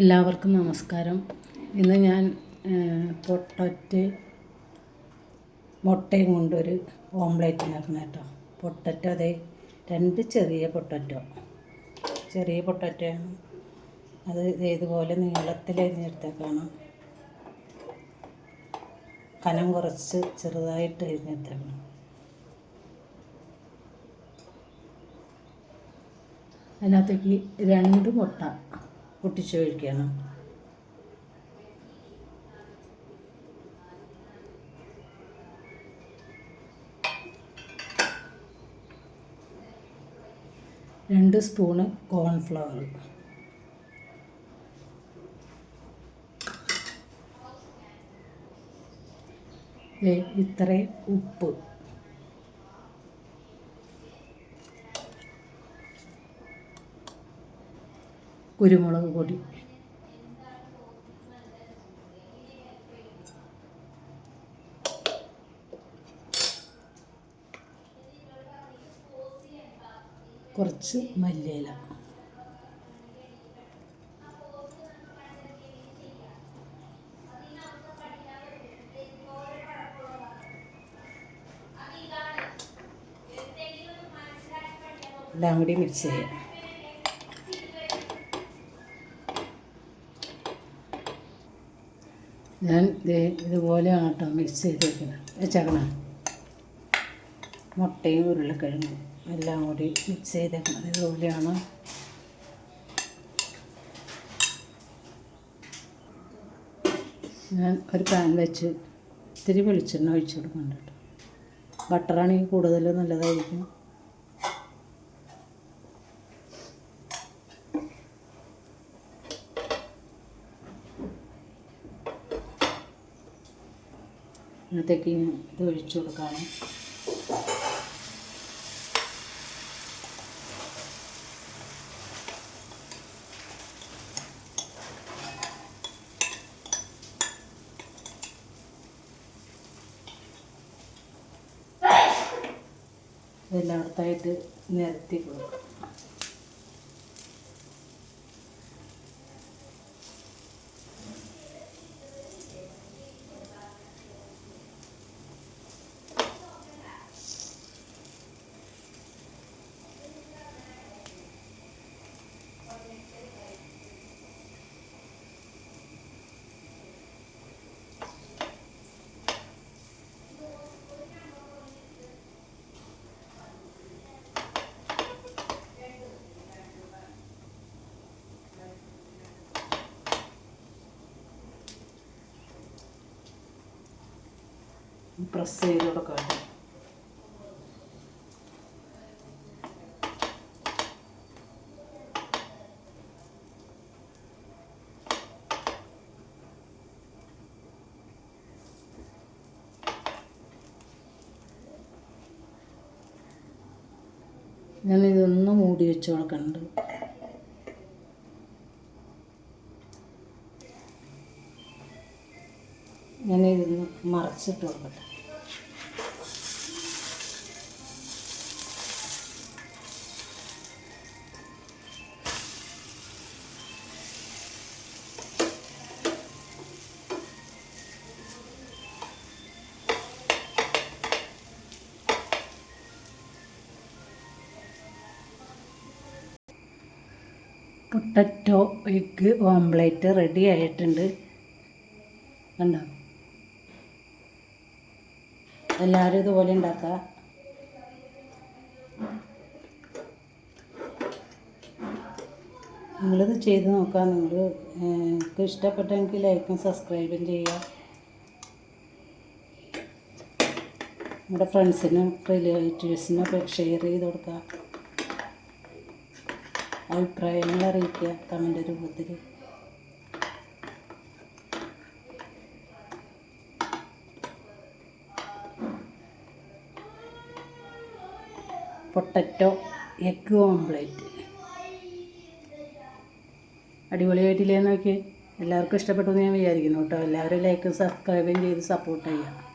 എല്ലാവർക്കും നമസ്കാരം. ഇന്ന് ഞാൻ പൊട്ടറ്റ് മുട്ടയും കൊണ്ടൊരു ഓംലേറ്റ് ഉണ്ടാക്കുന്ന കേട്ടോ. പൊട്ടറ്റോ അതെ രണ്ട് ചെറിയ പൊട്ടറ്റോ. ചെറിയ പൊട്ടറ്റോയാണ് അത് ഇതുപോലെ നീളത്തിൽ അരിഞ്ഞെടുത്തേക്കാണ്. കനം കുറച്ച് ചെറുതായിട്ട് അരിഞ്ഞെടുത്തേക്കണം. അതിനകത്തേക്ക് രണ്ട് മുട്ട പൊട്ടിച്ചൊഴിക്കണം രണ്ട് സ്പൂണ് കോൺഫ്ലവർ. ഇത്രയും ഉപ്പ്. കുരുമുളക് പൊടി. കുറച്ച് മല്ലിയില. എല്ലാം കൂടി മിക്സ് ചെയ്യാം. ഞാൻ ഇതുപോലെയാണ് കേട്ടോ മിക്സ് ചെയ്തേക്കുന്നത്. വെച്ചേക്കണം മുട്ടയും ഉരുളക്കിഴങ്ങും എല്ലാം കൂടി മിക്സ് ചെയ്തേക്കുന്നത്. ഇതുപോലെയാണ്. ഞാൻ ഒരു പാൻ വെച്ച് ഇത്തിരി വെളിച്ചെണ്ണ ഒഴിച്ചു കൊടുക്കുന്നുണ്ട് കേട്ടോ. ബട്ടറാണെങ്കിൽ കൂടുതൽ നല്ലതായിരിക്കും. ഇന്നത്തേക്ക് ഇത് ഒഴിച്ചു കൊടുക്കാം ഇതെല്ലായിടത്തായിട്ട് നിരത്തി കൊടുക്കാം. പ്രസ് ചെയ്ത് കൊടുക്കാം ഞാനിതൊന്ന് മൂടി വെച്ച് ഞാനിതൊന്ന് മറച്ചിട്ട് കൊടുക്കട്ടെ പൊട്ടറ്റോ എഗ്ഗ് ഓംപ്ലേറ്റ് റെഡി ആയിട്ടുണ്ട്. കണ്ടോ? എല്ലാവരും ഇതുപോലെ ഉണ്ടാക്കുക. നിങ്ങളിത് ചെയ്ത് നോക്കുക. നിങ്ങൾ നിങ്ങൾക്ക് ഇഷ്ടപ്പെട്ടെങ്കിൽ ലൈക്കും സബ്സ്ക്രൈബും ചെയ്യുക. നമ്മുടെ ഫ്രണ്ട്സിനും റിലേറ്റീവ്സിനും ഷെയർ ചെയ്ത് കൊടുക്കുക. അഭിപ്രായങ്ങൾ അറിയിക്കുക. കമന്റ് രൂപത്തിൽ. Potato egg ഓംപ്ലേറ്റ്. അടിപൊളിയായിട്ടില്ലേ നോക്കി എല്ലാവർക്കും ഇഷ്ടപ്പെട്ടു എന്ന് ഞാൻ വിചാരിക്കുന്നു കേട്ടോ. എല്ലാവരും ലൈക്കും സബ്സ്ക്രൈബും ചെയ്ത് സപ്പോർട്ട് ചെയ്യുക.